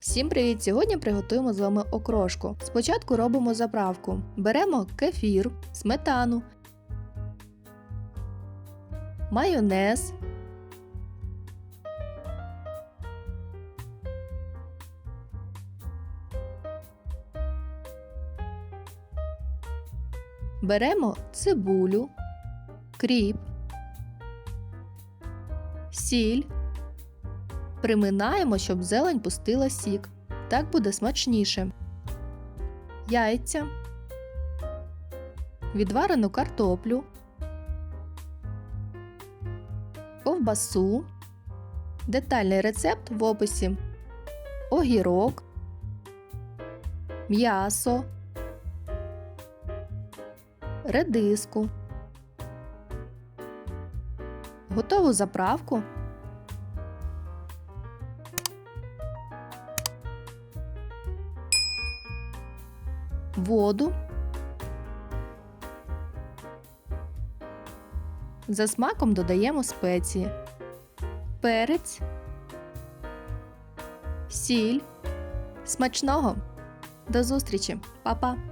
Всім привіт! Сьогодні приготуємо з вами окрошку. Спочатку робимо заправку. Беремо кефір, сметану, майонез, беремо цибулю, кріп, сіль. Приминаємо, щоб зелень пустила сік. Так буде смачніше. Яйця, відварену картоплю, ковбасу, детальний рецепт в описі, огірок, м'ясо, редиску. Готову заправку воду. За смаком додаємо спеції, перець, сіль. Смачного! До зустрічі, Па-па!